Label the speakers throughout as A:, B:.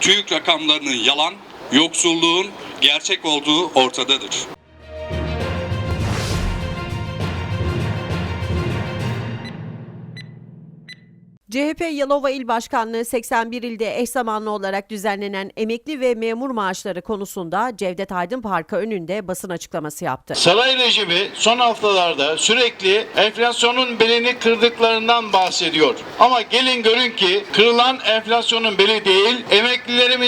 A: TÜİK rakamlarının yalan, yoksulluğun gerçek olduğu ortadadır.
B: CHP Yalova İl Başkanlığı 81 ilde eş zamanlı olarak düzenlenen emekli ve memur maaşları konusunda Cevdet Aydın Parkı önünde basın açıklaması yaptı.
C: Saray rejimi son haftalarda sürekli enflasyonun belini kırdıklarından bahsediyor. Ama gelin görün ki kırılan enflasyonun beli değil,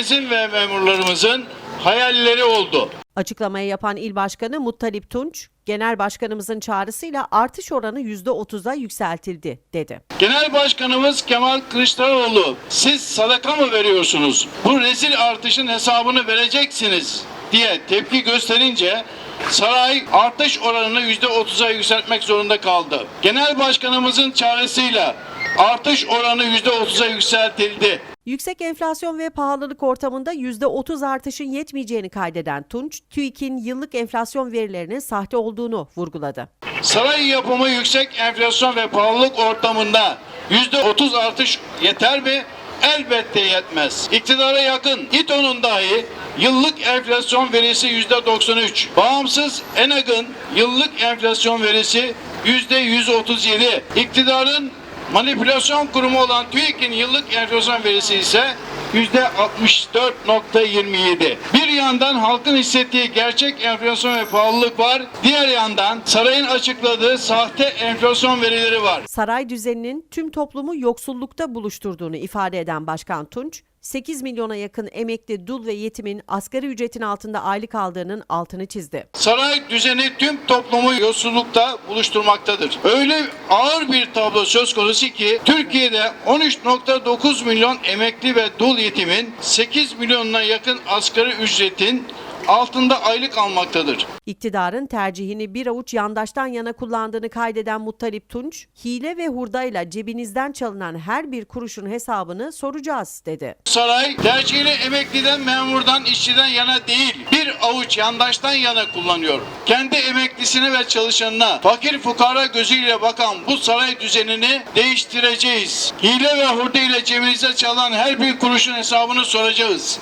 C: emeklilerimizin ve memurlarımızın hayalleri oldu.
B: Açıklamayı yapan il başkanı Muttalip Tunç, genel başkanımızın çağrısıyla artış oranı %30'a yükseltildi dedi.
C: Genel Başkanımız Kemal Kılıçdaroğlu siz sadaka mı veriyorsunuz? Bu rezil artışın hesabını vereceksiniz diye tepki gösterince saray artış oranını %30'a yükseltmek zorunda kaldı. Genel Başkanımızın çağrısıyla artış oranı %30'a yükseltildi.
B: Yüksek enflasyon ve pahalılık ortamında %30 artışın yetmeyeceğini kaydeden Tunç, TÜİK'in yıllık enflasyon verilerinin sahte olduğunu vurguladı.
C: Saray yapımı yüksek enflasyon ve pahalılık ortamında %30 artış yeter mi? Elbette yetmez. İktidara yakın İTO'nun dahi yıllık enflasyon verisi %93. Bağımsız ENAG'ın yıllık enflasyon verisi %137. İktidarın manipülasyon kurumu olan TÜİK'in yıllık enflasyon verisi ise %64.27. Bir yandan halkın hissettiği gerçek enflasyon ve pahalılık var. Diğer yandan sarayın açıkladığı sahte enflasyon verileri var.
B: Saray düzeninin tüm toplumu yoksullukta buluşturduğunu ifade eden Başkan Tunç, 8 milyona yakın emekli, dul ve yetimin asgari ücretin altında aylık aldığının altını çizdi.
C: Saray düzeni tüm toplumu yoksullukta buluşturmaktadır. Öyle ağır bir tablo söz konusu ki Türkiye'de 13.9 milyon emekli ve dul yetimin 8 milyonuna yakın asgari ücretin altında aylık almaktadır.
B: İktidarın tercihini bir avuç yandaştan yana kullandığını kaydeden Muttalip Tunç, hile ve hurdayla cebinizden çalınan her bir kuruşun hesabını soracağız dedi.
C: Saray tercihini emekliden, memurdan, işçiden yana değil, bir avuç yandaştan yana kullanıyor. Kendi emeklisine ve çalışanına fakir fukara gözüyle bakan bu saray düzenini değiştireceğiz. Hile ve hurda ile cebinize çalan her bir kuruşun hesabını soracağız.